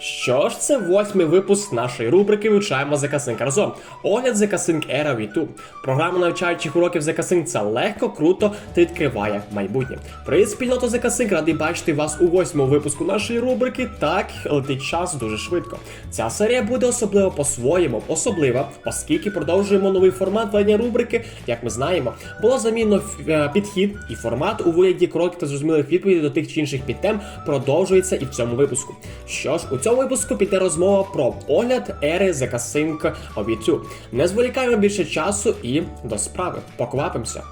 Що ж, це восьмий випуск нашої рубрики Вивчаємо ZK-Sync разом. Огляд ZK-Sync Era V2. Програма навчаючих уроків ZK-Sync це легко, круто та відкриває майбутнє. Привіт, спільнота ZK-Sync, радий бачити вас у восьмому випуску нашої рубрики. Так, летить час дуже швидко. Ця серія буде особливо по-своєму, особлива, оскільки продовжуємо новий формат ведення рубрики. Як ми знаємо, було замінено е, підхід і формат у вигляді коротких та зрозумілих відповідей до тих чи інших підтем продовжується і в цьому випуску. Що ж, у цьому випуску піде розмова про огляд ери The Sync V2. Не зволікаємо більше часу і до справи. Поквапимося.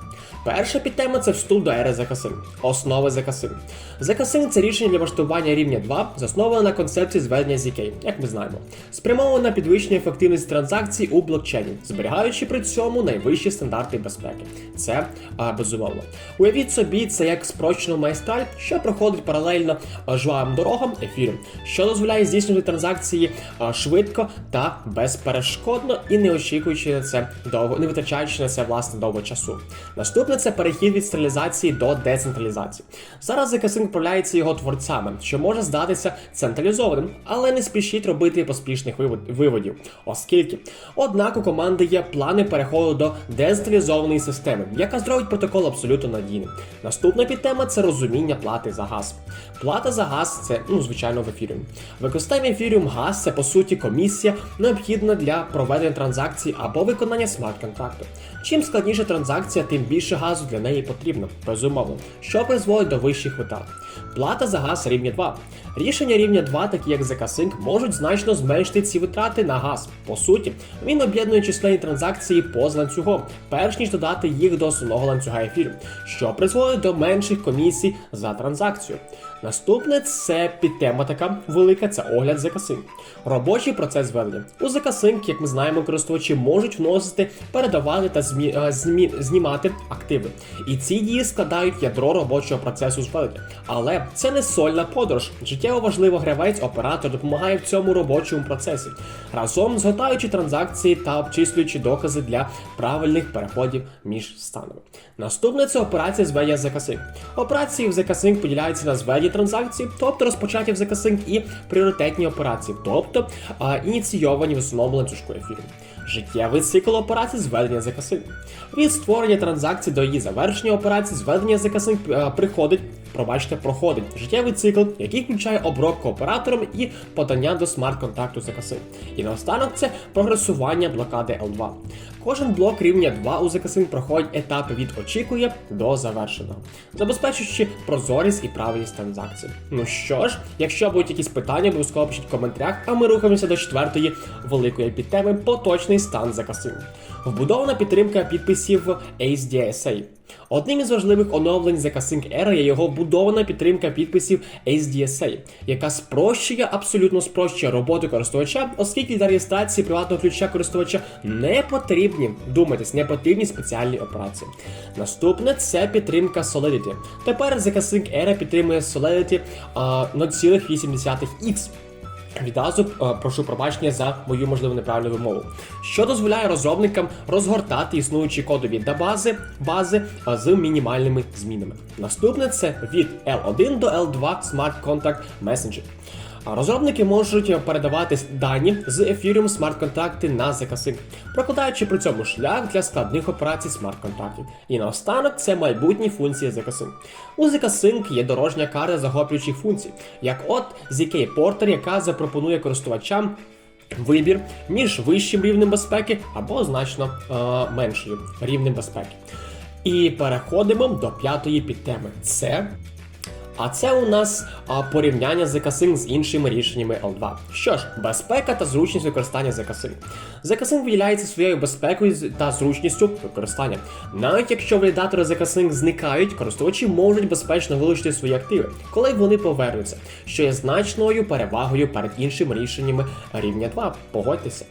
Перша підтема це вступ до ери ZK-Sync. Основи ZK-Sync. ZK-Sync – це рішення для влаштування рівня 2, засноване на концепції зведення ZK, як ми знаємо, спрямоване на підвищення ефективності транзакцій у блокчейні, зберігаючи при цьому найвищі стандарти безпеки. Це а, безумовно. Уявіть собі, це як спрощену майстраль, що проходить паралельно жвавим дорогам ефіру, що дозволяє здійснювати транзакції а, швидко та безперешкодно і не очікуючи на це довго, не витрачаючи на це власне довго часу. Наступне це перехід від централізації до децентралізації. Зараз ZK-Sync управляється його творцями, що може здатися централізованим, але не спішіть робити поспішних вивод- виводів, оскільки однак у команди є плани переходу до децентралізованої системи, яка зробить протокол абсолютно надійним. Наступна підтема це розуміння плати за газ. Плата за газ це ну звичайно в ефіріум. Використання ефіріум газ це по суті комісія, необхідна для проведення транзакцій або виконання смарт-контракту. Чим складніша транзакція, тим більше газу для неї потрібно, безумовно, що призводить до вищих витрат. Плата за газ рівня 2. Рішення рівня 2, такі як ZK-Sync, можуть значно зменшити ці витрати на газ. По суті, він об'єднує численні транзакції поза ланцюгом, перш ніж додати їх до основного ланцюга ефіру, що призводить до менших комісій за транзакцію. Наступне це підтема така велика, це огляд ZK-Sync. Робочий процес ведення. У ZK-Sync, як ми знаємо, користувачі можуть вносити, передавати та змі... е, змі... знімати активи. І ці дії складають ядро робочого процесу зведення. Але це не сольна подорож. Життєво важливо гравець, оператор допомагає в цьому робочому процесі, разом зготаючи транзакції та обчислюючи докази для правильних переходів між станами. Наступне це операція зведення ZK-Sync. Операції в ZK-Sync поділяються на зведені транзакції, тобто розпочаті в ZK-Sync і пріоритетні операції, тобто а, ініційовані в основному ланцюжку ефіру. Життєвий цикл операцій зведення ZK-Sync. Від створення транзакції до її завершення операції зведення е, приходить, пробачте, проходить життєвий цикл, який включає обробку оператором і подання до смарт-контакту ZK-Sync. І наостанок це прогресування блокади L2. Кожен блок рівня 2 у ZK-Sync проходить етапи від очікує до завершеного, забезпечуючи прозорість і правильність транзакцій. Ну що ж, якщо будуть якісь питання, обов'язково пишіть в коментарях, а ми рухаємося до четвертої великої підтеми поточний стан ZK-Sync. Вбудована підтримка підписів HDSA. Одним із важливих оновлень ZK-Sync Era є його вбудована підтримка підписів HDSA, яка спрощує, абсолютно спрощує роботу користувача, оскільки для реєстрації приватного ключа користувача не потрібні, думайтесь, не потрібні спеціальні операції. Наступне це підтримка Solidity. Тепер ZK-Sync Era підтримує Solidity 0,8x. Відразу е, прошу пробачення за мою можливо неправильну вимову, що дозволяє розробникам розгортати існуючі кодові дабази бази е, з мінімальними змінами. Наступне це від L1 до L2 Smart Contact Messenger. Розробники можуть передавати дані з Ethereum смарт-контракти на ZK-Sync, прокладаючи при цьому шлях для складних операцій смарт-контрактів. І наостанок це майбутні функції ZK-Sync. У ZK-Sync є дорожня карта захоплюючих функцій, як от ZK Porter, яка запропонує користувачам вибір між вищим рівнем безпеки або значно е, меншим рівнем безпеки. І переходимо до п'ятої підтеми. Це а це у нас а, порівняння ZK-Sync з іншими рішеннями L2. Що ж, безпека та зручність використання ZK-Sync. ZK-Sync виділяється своєю безпекою та зручністю використання. Навіть якщо валідатори ZK-Sync зникають, користувачі можуть безпечно вилучити свої активи, коли вони повернуться, що є значною перевагою перед іншими рішеннями рівня 2. Погодьтеся.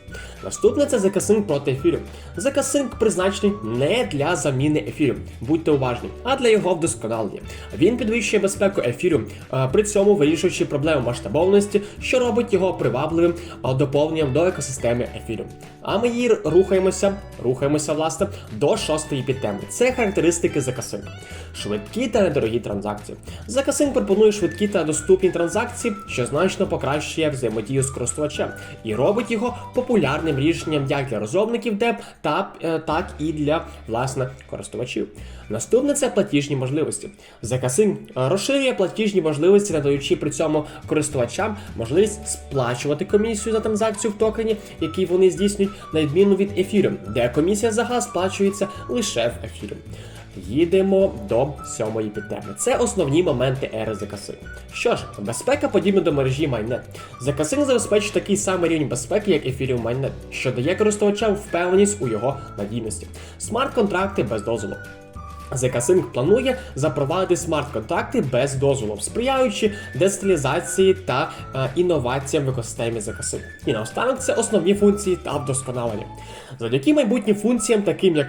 Наступне це ZK-Sync проти ефіру. ZK-Sync призначений не для заміни ефіру, будьте уважні, а для його вдосконалення. Він підвищує безпеку безпеку ефіру, е, при цьому вирішуючи проблему масштабованості, що робить його привабливим доповненням до екосистеми ефіру. А ми її рухаємося, рухаємося власне до шостої підтеми. Це характеристики Закасинк. Швидкі та недорогі транзакції. Закасинк пропонує швидкі та доступні транзакції, що значно покращує взаємодію з користувачем і робить його популярним рішенням як для розробників ДЕП, е, так і для власне користувачів. Наступне це платіжні можливості. Закасинк е, розширює платіжні можливості, надаючи при цьому користувачам можливість сплачувати комісію за транзакцію в токені, який вони здійснюють, на відміну від ефіру, де комісія за газ сплачується лише в ефірі. Їдемо до сьомої підтеми. Це основні моменти ери Закасин. Що ж, безпека подібна до мережі Майнет. Закасин забезпечує такий самий рівень безпеки, як ефірів Майнет, що дає користувачам впевненість у його надійності. Смарт-контракти без дозволу. ZK-Sync планує запровадити смарт-контракти без дозволу, сприяючи децентралізації та е, інноваціям в екосистемі ZK-Sync. І наостанок це основні функції та вдосконалення. Завдяки майбутнім функціям, таким як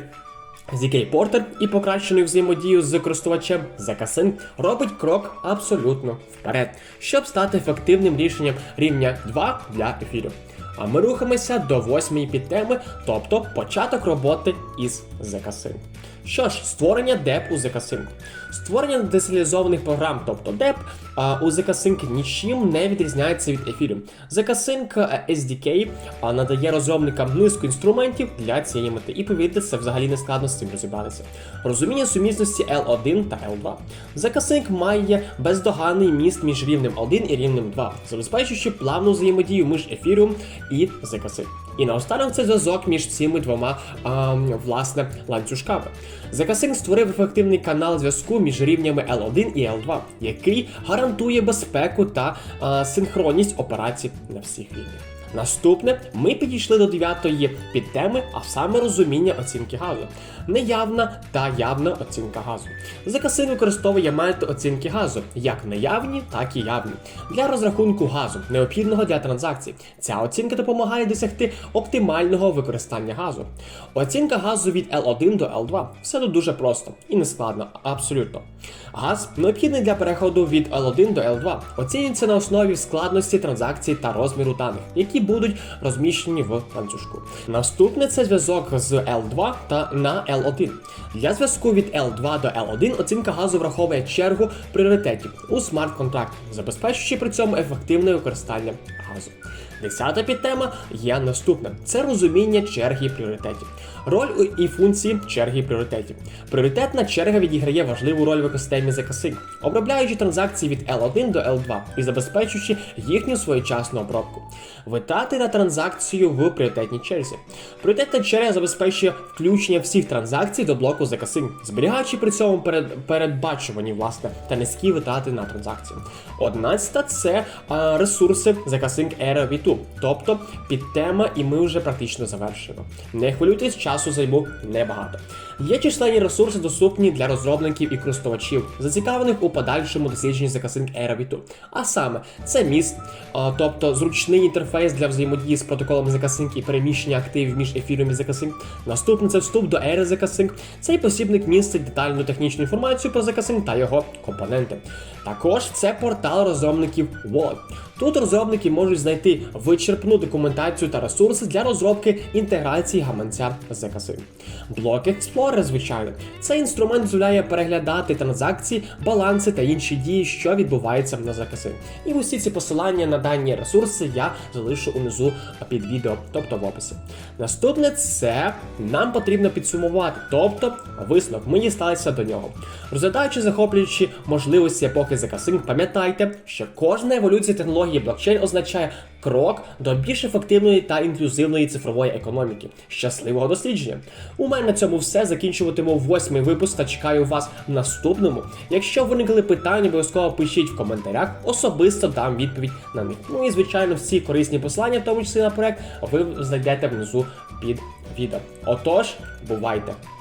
ZK Porter і покращеною взаємодією з користувачем ZK-Sync робить крок абсолютно вперед, щоб стати ефективним рішенням рівня 2 для ефіру. А ми рухаємося до восьмої підтеми, тобто початок роботи із ZK-Sync. Що ж, створення DEP у ZK-Sync. Створення децентралізованих програм, тобто а, у ZK-Sync нічим не відрізняється від ефіру. ZK-Sync SDK надає розробникам низку інструментів для цієї мети. І повірте, це взагалі не складно з цим розібратися. Розуміння сумісності L1 та L2. ZK-Sync має бездоганний міст між рівнем 1 і рівнем 2, забезпечуючи плавну взаємодію між ефіром і ZK-Sync. І наостанок це зв'язок між цими двома а, власне ланцюжками. ZK-Sync створив ефективний канал зв'язку між рівнями L1 і L2, який гарантує безпеку та а, синхронність операцій на всіх рівнях. Наступне ми підійшли до дев'ятої підтеми, а саме розуміння оцінки газу. Неявна та явна оцінка газу. ZK-Sync використовує метод оцінки газу як неявні, так і явні для розрахунку газу, необхідного для транзакцій. Ця оцінка допомагає досягти оптимального використання газу. Оцінка газу від L1 до L2. Все тут дуже просто і не складно, абсолютно. Газ необхідний для переходу від L1 до L2. Оцінюється на основі складності транзакцій та розміру даних, які будуть розміщені в ланцюжку. Наступне це зв'язок з L2 та на L1. Для зв'язку від L2 до L1 оцінка газу враховує чергу пріоритетів у смарт-контракт, забезпечуючи при цьому ефективне використання газу. Десята підтема є наступна: це розуміння черги пріоритетів. Роль і функції черги пріоритетів. Пріоритетна черга відіграє важливу роль в екосистемі ZK-Sync, обробляючи транзакції від L1 до L2 і забезпечуючи їхню своєчасну обробку. Витрати на транзакцію в пріоритетній черзі. Пріоритетна черга забезпечує включення всіх транзакцій до блоку ZK-Sync, зберігаючи при цьому перед, передбачувані власне та низькі витрати на транзакцію. Одинадцята це а, ресурси ZK-Sync Era V2, тобто підтема, і ми вже практично завершуємо. Не хвилюйтесь, часу займу небагато. Є численні ресурси доступні для розробників і користувачів, зацікавлених у подальшому дослідженні ZK-Sync Era V2. А саме, це міст, тобто зручний інтерфейс для взаємодії з протоколом ZK-Sync і переміщення активів між ефіром і ZK-Sync. Наступне це вступ до ери ZK-Sync. Цей посібник містить детальну технічну інформацію про ZK-Sync та його компоненти. Також це портал розробників Wallet. Тут розробники можуть знайти вичерпну документацію та ресурси для розробки інтеграції гаманця з ZK-Sync. Блок Explorer, звичайно, цей інструмент дозволяє переглядати транзакції, баланси та інші дії, що відбуваються на ZK-Sync. І усі ці посилання на дані ресурси я залишу унизу під відео, тобто в описі. Наступне це нам потрібно підсумувати, тобто висновок. Ми дісталися до нього. Розглядаючи захоплюючі можливості епохи ZK-Sync, пам'ятайте, що кожна еволюція технології блокчейн означає крок до більш ефективної та інклюзивної цифрової економіки. Щасливого дослідження! У мене на цьому все. Закінчуватиму восьмий випуск та чекаю вас в наступному. Якщо виникли питання, обов'язково пишіть в коментарях, особисто дам відповідь на них. Ну і звичайно, всі корисні послання, в тому числі на проект, ви знайдете внизу під відео. Отож, бувайте!